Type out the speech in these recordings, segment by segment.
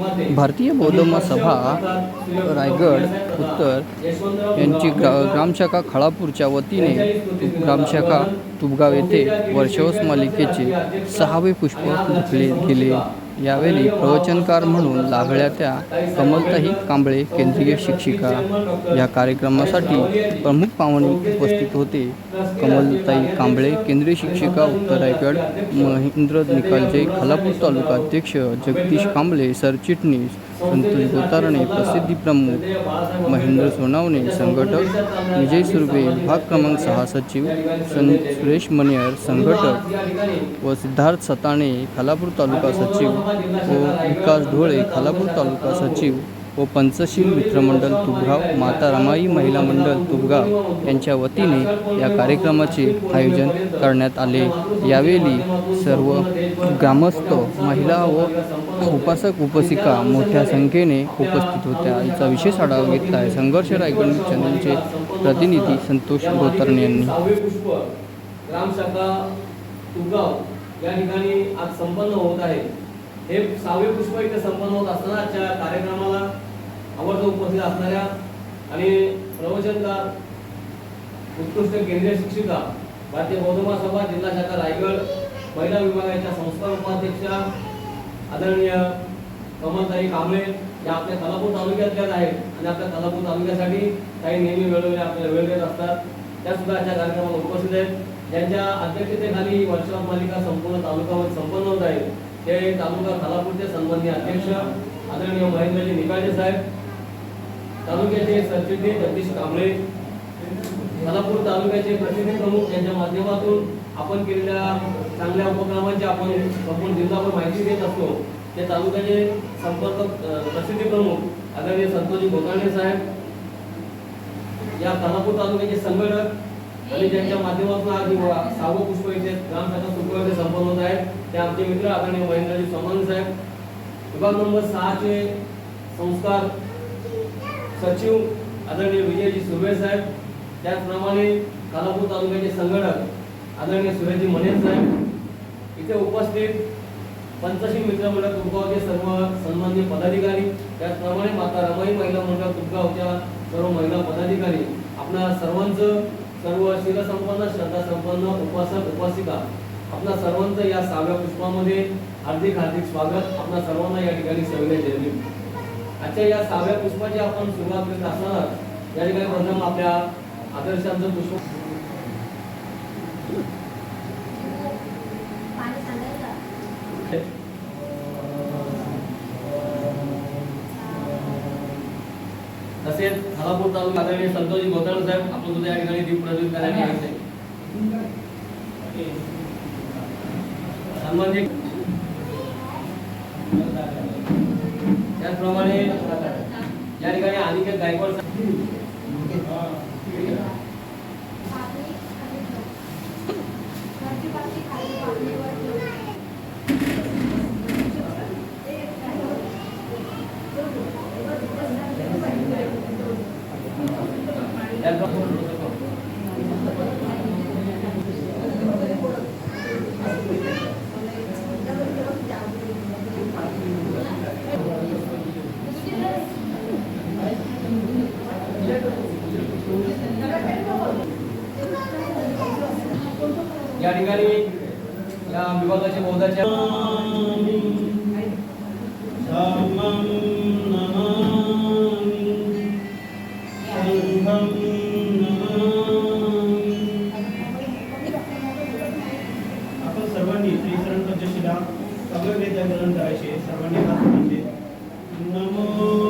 भारतीय बौद्धमा सभा रायगड उत्तर यांची ग्रा ग्रामशाखा खळापूरच्या वतीने ग्रामशाखा तुबगाव येथे वर्षवस मालिकेचे सहावे पुष्प घेतले गेले. यावेळी प्रवचनकार म्हणून लागल्या त्या कमलताई कांबळे केंद्रीय शिक्षिका. या कार्यक्रमासाठी प्रमुख पाहुणे उपस्थित होते. कमलताई कांबळे केंद्रीय शिक्षिका उत्तर रायगड महेंद्र निकालजे खालापूर तालुका अध्यक्ष जगदीश कांबळे सरचिटणीस संतोष गोतारणे प्रसिद्धी प्रमुख महेंद्र सोनावणे संघटक विजय सुर्वे विभाग क्रमांक सहा सचिव सं सुरेश मनियर संघटक व सिद्धार्थ सताणे खालापूर तालुका सचिव व विकास ढोळे खालापूर तालुका सचिव व पंचशील मित्रमंडळ तुबगाव माता रमाई महिला मंडळ तुबगाव यांच्या वतीने या कार्यक्रमाचे आयोजन करण्यात आले. यावेळी सर्व ग्रामस्थ महिला व उपासक उपासिका मोठ्या संख्येने उपस्थित होत्या. याचा विशेष आढावा घेतला आहे संघर्ष रायगड चॅनलचे प्रतिनिधी संतोष गोतरणे यांनी. तुगाव या ठिकाणी आज संपन्न होत आहे. हे सहावे पुष्प इथे संपन्न होत असताना आजच्या कार्यक्रमाला आवडतं उपस्थित असणाऱ्या आणि प्रवचनकार उत्कृष्ट केंद्रीय शिक्षिका भारतीय बौद्धमा सभा जिल्हा शाखा रायगड महिला विभागाच्या संस्था उपाध्यक्षा आदरणीय कमलताई कांबळे या आपल्या कलापूर तालुक्यातल्याच आहेत आणि आपल्या कलापूर तालुक्यासाठी काही नेहमी वेळोवेळी आपल्याला वेळ देत असतात. त्या सुद्धा आजच्या कार्यक्रमाला उपस्थित आहेत. ज्यांच्या अध्यक्षतेखाली ही वर्षाव मालिका संपूर्ण तालुक्यामध्ये संपन्न होत आहे. ते तालुका खालापूरचे संबंधी अध्यक्ष आदरणीय महेंद्रजी निकाळजे साहेब तालुक्याचे सरचिटणीस जगदीश कांबळे. खालापूर तालुक्याचे प्रतिनिधी प्रमुख यांच्या माध्यमातून आपण केलेल्या चांगल्या उपक्रमांची आपण संपूर्ण जिल्हाभर माहिती देत असतो. ते तालुक्याचे संपर्क प्रसिद्धी प्रमुख आदरणीय संतोषी गोकाणे साहेब या खालापूर तालुक्याचे संघटक आणि ज्यांच्या माध्यमातून आज ही पुष्प इथे ग्रामशाखा सुपमध्ये संपन्न होत आहेत. ते आमचे मित्र आदरणीय महेंद्रजी सोमानी साहेब. विभाग नंबर सहाचे संस्कार सचिव आदरणीय विजयजी सुर्वे साहेब त्याचप्रमाणे कालापूर तालुक्याचे संघटक आदरणीय सुरेजी मनेर साहेब इथे उपस्थित पंचशील मित्रमंडळ तुमगावचे सर्व सन्माननीय पदाधिकारी त्याचप्रमाणे माता रमाई महिला मंडळ तुमगावच्या सर्व महिला पदाधिकारी आपल्या सर्वांचं सर्व शिरसंपन्न श्रद्धासंपन्न उपासक उपासिका आपल्या सर्वांचं या सहाव्या पुष्पामध्ये हार्दिक हार्दिक स्वागत आपल्या सर्वांना या ठिकाणी सविनय जयवी आजच्या या सहाव्या पुष्पाची आपण सुरुवात करीत असताना या ठिकाणी प्रथम आपल्या आदर्शांचं पुष्प तसेच खालापूर तालुका आदरणीय संतोषजी गोतळ साहेब आपण सुद्धा या ठिकाणी दीप प्रज्वलित करायला यायचे सन्माननीय या ठिकाणी अनिकेत गायकवाड या ठिकाणी या विभागाचे बौद्धाच्या आपण सर्वांनी श्रीशरण पंचशिला अग्रवेद्या ग्रहण करायचे सर्वांनी नमो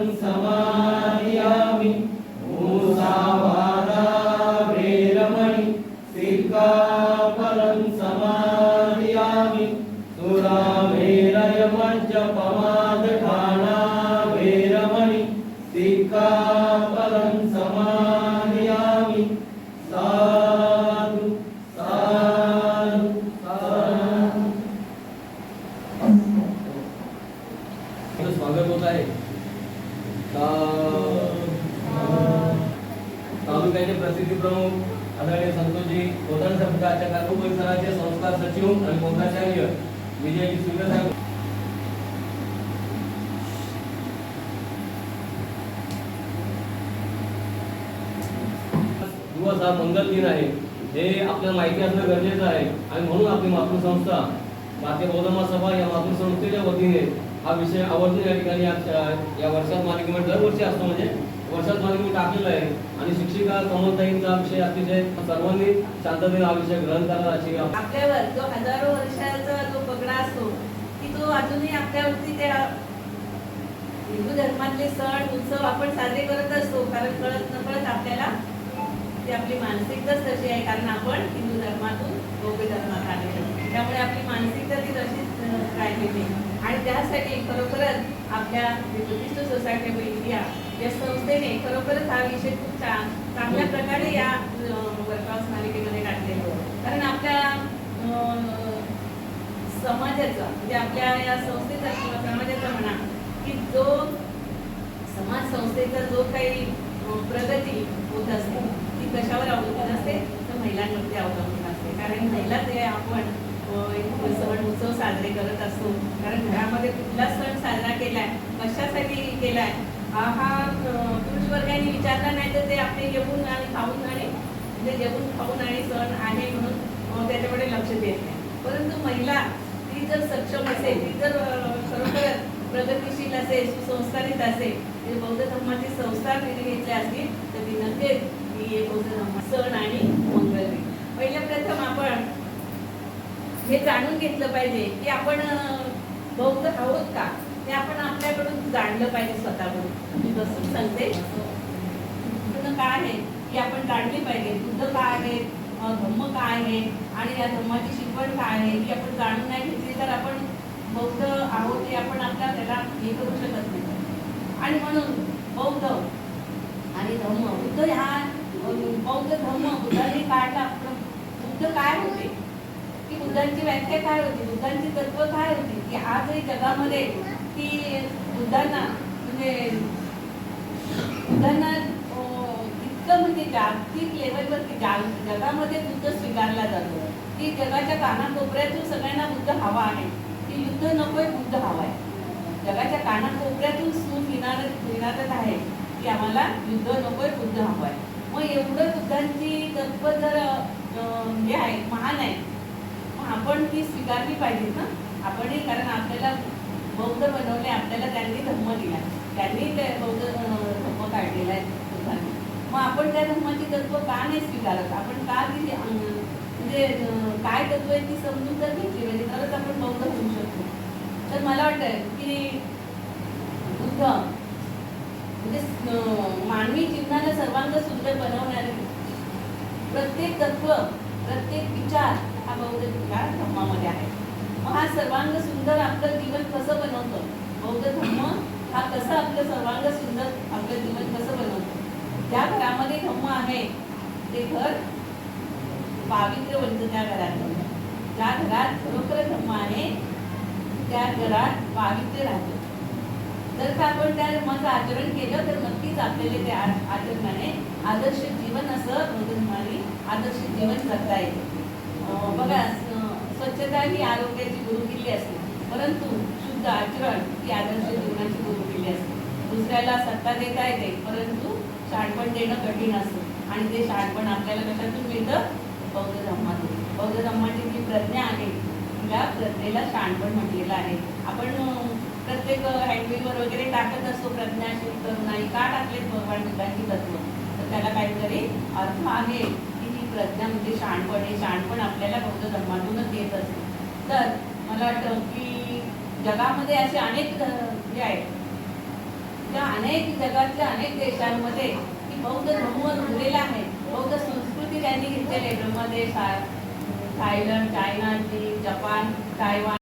सिक्खापदं समादयामि मूसावादा वेरमणि सिक्खापदं समादयामि सुरामेरयमज्जपमादठाना वेरमणि सिक्खापदं समादयामि साधु साधु साधु आपलं स्वागत होत आहे ता- तालुक्याचे प्रसिद्धी प्रमुख आदरणीय संतोषजी कोतण साहेब आजच्या कारकू परिसराचे संस्कार सचिव आणि मोक्षाचार्य विजयजी सुर्वे साहेब दिवस हा मंगल दिन आहे. हे आपल्याला माहिती असणं गरजेचं आहे. आणि म्हणून आपली मातृसंस्था भारतीय बौद्ध सभा या मातृसंस्थेच्या वतीने हा विषय आवर्जून या ठिकाणी या वर्षात मालिकेमध्ये दरवर्षी असतो. म्हणजे वर्षात मालिकेमध्ये टाकलेला आहे. आणि शिक्षिका कमलताईंचा विषय अतिशय सर्वांनी शांततेने हा विषय ग्रहण करा अशी आपल्यावर जो हजारो वर्षाचा जो पगडा असतो की तो अजूनही आपल्यावरती त्या हिंदू धर्मातले सण उत्सव आपण साजरे करत असतो. कारण कळत नकळत आपल्याला ती आपली मानसिकताच तशी आहे कारण आपण हिंदू धर्मातून बौद्ध धर्मात आलेलो त्यामुळे आपली मानसिकता ती तशीच राहिलेली आणि त्यासाठी खरोखरच आपल्या बुद्धिस्ट सोसायटी ऑफ इंडिया या संस्थेने खरोखरच हा विषय खूप चांगल्या प्रकारे या वर्कआउट मालिकेमध्ये टाकलेला कारण आपल्या अं, समाजाचा म्हणजे आपल्या या संस्थेचा किंवा समाजाचा म्हणा की जो समाज संस्थेचा जो काही प्रगती होत असते कशावर अवलंबून असते? तर महिलांवरती अवलंबून असते. कारण महिला ते आपण सण उत्सव साजरे करत असतो. कारण घरामध्ये कुठला सण साजरा केलाय कशासाठी केलाय हा पुरुष वर्गाने विचारला नाही तर ते आपले जेवून आणि खाऊन आणि म्हणजे जेवून खाऊन आणि सण आहे म्हणून त्याच्याकडे लक्ष देत नाही. परंतु महिला ती जर सक्षम असेल ती जर खरोखर प्रगतिशील असेल सुसंस्कारित असेल म्हणजे बौद्ध धर्माचे संस्कार तिने घेतले असतील तर ती नक्कीच एक सण आणि मंगल पहिल्या प्रथम आपण हे जाणून घेतलं पाहिजे की आपण बौद्ध आहोत का? ते आपण आपल्याकडून जाणलं पाहिजे स्वतःकडून. मी बसून सांगते. काय आहे की आपण जाणली पाहिजे. बुद्ध काय आहे धम्म काय आहे आणि या धम्माची शिकवण काय आहे ही आपण जाणून नाही घेतली तर आपण बौद्ध आहोत हे आपण आपल्या त्याला हे करू शकत नाही. आणि म्हणून बौद्ध आणि धम्म बुद्ध ह्या बौद्ध धर्म बुद्धांनी काढला. बुद्ध काय होते? की बुद्धांची व्याख्या काय होती? बुद्धांची तत्व काय होती? की आजही जगामध्ये की बुद्धांना म्हणजे बुद्धांना इतकं म्हणजे जागतिक लेवलवरती जाग जगामध्ये बुद्ध स्वीकारला जातो. की जगाच्या कानाकोपऱ्यातून सगळ्यांना बुद्ध हवा आहे. की युद्ध नकोय बुद्ध हवा आहे. जगाच्या कानाकोपऱ्यातून सून विणार विनारत आहे. की आम्हाला युद्ध नकोय बुद्ध हवं आहे. मग एवढं बुद्धांची तत्व जर म्हणजे हे आहे महान आहे. मग आपण ती स्वीकारली पाहिजे ना? आपणही कारण आपल्याला बौद्ध बनवले आपल्याला त्यांनी धर्म दिला. त्यांनी ते बौद्ध धम्म धर्म काढलेला आहे बुद्धांनी मग आपण त्या धर्माची तत्व का नाही स्वीकारत? आपण का ती म्हणजे काय तत्व आहे ती समजून तर घेतली म्हणजे तरच आपण बौद्ध होऊ शकतो. तर मला वाटतं की बुद्ध म्हणजे मानवी जीवनाला सर्वांग सुंदर बनवणारे प्रत्येक तत्व प्रत्येक विचार हा बौद्ध विचार धर्मामध्ये आहे. मग हा सर्वांग सुंदर आपलं जीवन कसं बनवतं? बौद्ध धर्म हा कसा आपलं सर्वांग सुंदर आपलं जीवन कसं बनवतं? ज्या घरामध्ये धम्म आहे ते घर पावित्र्यवंत त्या घरात. ज्या घरात खरोखर धम्म आहे त्या घरात पावित्र्य राहतं. जर का आपण त्या धर्माचं आचरण केलं तर नक्कीच आपल्याला त्या आचरणाने आदर्श जीवन असं बौद्ध आदर्श जीवन करता येते. बघा स्वच्छता ही आरोग्याची गुरुकिल्ली असते. परंतु शुद्ध आचरण ही आदर्श जीवनाची गुरुकिल्ली असते. दुसऱ्याला सत्ता देता येते परंतु शाणपण देणं कठीण असतं. आणि ते शाणपण आपल्याला कशातून मिळतं? बौद्ध धम्मातून बौद्ध धम्माची जी प्रज्ञा आहे त्या प्रज्ञेला शाणपण म्हटलेलं आहे. आपण प्रत्येक हँडबिलवर वगैरे टाकत असतो प्रज्ञाशील तरुणाई का टाकलेत भगवान बुद्धांची तत्व? तर त्याला काहीतरी अर्थ आहे की ही प्रज्ञा म्हणजे शहाणपण हे शहाणपण आपल्याला बौद्ध धर्मातूनच येत असते. तर मला वाटतं की जगामध्ये असे अनेक जे आहेत. त्या अनेक जगातल्या अनेक देशांमध्ये की बौद्ध धर्म रुजलेला आहे. बौद्ध संस्कृती त्यांनी घेतलेली आहे. ब्रह्मदेश थायलंड चायना चीन जपान तायवान.